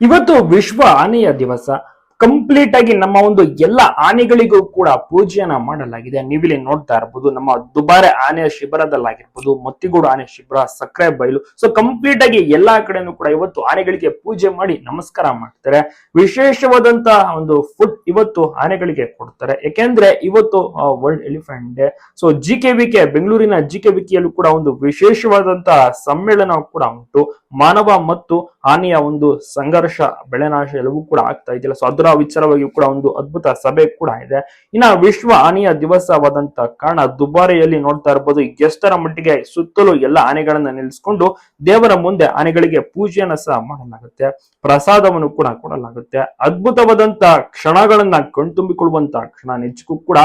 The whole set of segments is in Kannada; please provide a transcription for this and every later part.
ಇವತ್ತು ವಿಶ್ವ ಆನೆಯ ದಿವಸ. ಕಂಪ್ಲೀಟ್ ಆಗಿ ನಮ್ಮ ಒಂದು ಎಲ್ಲ ಆನೆಗಳಿಗೂ ಕೂಡ ಪೂಜೆಯನ್ನ ಮಾಡಲಾಗಿದೆ. ನೀವಿಲ್ಲಿ ನೋಡ್ತಾ ಇರಬಹುದು ನಮ್ಮ ದುಬಾರೆ ಆನೆಯ ಶಿಬಿರದಲ್ಲಾಗಿರ್ಬೋದು, ಮತ್ತಿಗೂಡು ಆನೆ ಶಿಬಿರ, ಸಕ್ಕರೆ ಬಯಲು. ಸೊ ಕಂಪ್ಲೀಟ್ ಆಗಿ ಎಲ್ಲಾ ಕಡೆನೂ ಕೂಡ ಇವತ್ತು ಆನೆಗಳಿಗೆ ಪೂಜೆ ಮಾಡಿ ನಮಸ್ಕಾರ ಮಾಡ್ತಾರೆ. ವಿಶೇಷವಾದಂತಹ ಒಂದು ಫುಡ್ ಇವತ್ತು ಆನೆಗಳಿಗೆ ಕೊಡ್ತಾರೆ. ಯಾಕೆಂದ್ರೆ ಇವತ್ತು world elephant day so G K V K ಬೆಂಗಳೂರಿನ ಜಿ ಕೆ ವಿಕೆಯಲ್ಲೂ ಕೂಡ ಒಂದು ವಿಶೇಷವಾದಂತಹ ಸಮ್ಮೇಳನ ಕೂಡ ಉಂಟು. ಮಾನವ ಮತ್ತು ಆನೆಯ ಒಂದು ಸಂಘರ್ಷ, ಬೆಳೆನಾಶ ಎಲ್ಲವೂ ಕೂಡ ಆಗ್ತಾ ಇದೆಯಲ್ಲ. ಸೊ ಅದರ ವಿಚಾರವಾಗಿಯೂ ಕೂಡ ಒಂದು ಅದ್ಭುತ ಸಭೆ ಕೂಡ ಇದೆ. ಇನ್ನ ವಿಶ್ವ ಆನೆಯ ದಿವಸವಾದಂತ ಕಾರಣ ದುಬಾರಿಯಲ್ಲಿ ನೋಡ್ತಾ ಇರ್ಬೋದು. ಎಷ್ಟರ ಮಟ್ಟಿಗೆ ಸುತ್ತಲೂ ಎಲ್ಲ ಆನೆಗಳನ್ನ ನಿಲ್ಲಿಸಿಕೊಂಡು ದೇವರ ಮುಂದೆ ಆನೆಗಳಿಗೆ ಪೂಜೆಯನ್ನ ಸಹ ಮಾಡಲಾಗುತ್ತೆ. ಪ್ರಸಾದವನ್ನು ಕೂಡ ಕೊಡಲಾಗುತ್ತೆ. ಅದ್ಭುತವಾದಂತ ಕ್ಷಣಗಳನ್ನ ಕಣ್ತುಂಬಿಕೊಳ್ಳುವಂತ ಕ್ಷಣ ನಿಜಕ್ಕೂ ಕೂಡ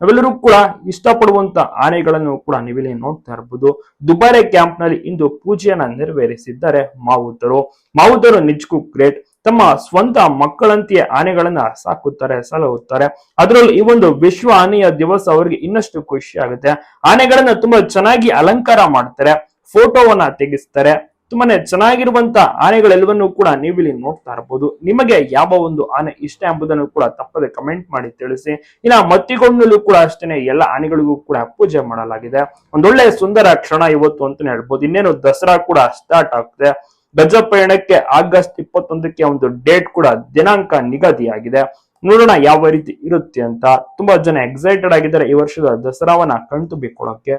ನಾವೆಲ್ಲರೂ ಕೂಡ ಇಷ್ಟಪಡುವಂತ ಆನೆಗಳನ್ನು ಕೂಡ ನೀವಿಲ್ಲಿ ನೋಡ್ತಾ ಇರಬಹುದು ದುಬಾರೆ ಕ್ಯಾಂಪ್ನಲ್ಲಿ ಇಂದು ಪೂಜೆಯನ್ನ ನೆರವೇರಿಸಿದ್ದಾರೆ ಮಾವುದರು ಮಾವುದರು ನಿಜಕ್ಕೂ ಗ್ರೇಟ್. ತಮ್ಮ ಸ್ವಂತ ಮಕ್ಕಳಂತೆಯೇ ಆನೆಗಳನ್ನ ಸಾಕುತ್ತಾರೆ, ಸಲಹುತ್ತಾರೆ. ಅದರಲ್ಲೂ ಈ ಒಂದು ವಿಶ್ವ ಆನೆಯ ದಿವಸ ಅವರಿಗೆ ಇನ್ನಷ್ಟು ಖುಷಿ ಆಗುತ್ತೆ ಆನೆಗಳನ್ನ ತುಂಬಾ ಚೆನ್ನಾಗಿ ಅಲಂಕಾರ ಮಾಡ್ತಾರೆ, ಫೋಟೋವನ್ನ ತೆಗೆಸ್ತಾರೆ. ತುಂಬಾನೇ ಚೆನ್ನಾಗಿರುವಂತ ಆನೆಗಳೆಲ್ಲವನ್ನೂ ಕೂಡ ನೀವಿಲ್ಲಿ ನೋಡ್ತಾ ಇರಬಹುದು ನಿಮಗೆ ಯಾವ ಒಂದು ಆನೆ ಇಷ್ಟ ಎಂಬುದನ್ನು ಕೂಡ ತಪ್ಪದೆ ಕಮೆಂಟ್ ಮಾಡಿ ತಿಳಿಸಿ. ಇನ್ನ ಮತ್ತಿಗೊಂಡಲ್ಲೂ ಕೂಡ ಅಷ್ಟೇನೆ ಎಲ್ಲ ಆನೆಗಳಿಗೂ ಕೂಡ ಪೂಜೆ ಮಾಡಲಾಗಿದೆ. ಒಂದೊಳ್ಳೆ ಸುಂದರ ಕ್ಷಣ ಇವತ್ತು ಅಂತಾನೆ ಹೇಳ್ಬೋದು. ಇನ್ನೇನು ದಸರಾ ಕೂಡ ಸ್ಟಾರ್ಟ್ ಆಗ್ತದೆ. ಗಜ ಪಯಣಕ್ಕೆ ಆಗಸ್ಟ್ ಇಪ್ಪತ್ತೊಂದಕ್ಕೆ ಒಂದು ಡೇಟ್ ಕೂಡ ದಿನಾಂಕ ನಿಗದಿಯಾಗಿದೆ. ನೋಡೋಣ ಯಾವ ರೀತಿ ಇರುತ್ತೆ ಅಂತ. ತುಂಬಾ ಜನ ಎಕ್ಸೈಟೆಡ್ ಆಗಿದ್ದಾರೆ ಈ ವರ್ಷದ ದಸರಾವನ್ನ ಕಣ್ತುಂಬಿಕೊಳ್ಳೋಕೆ.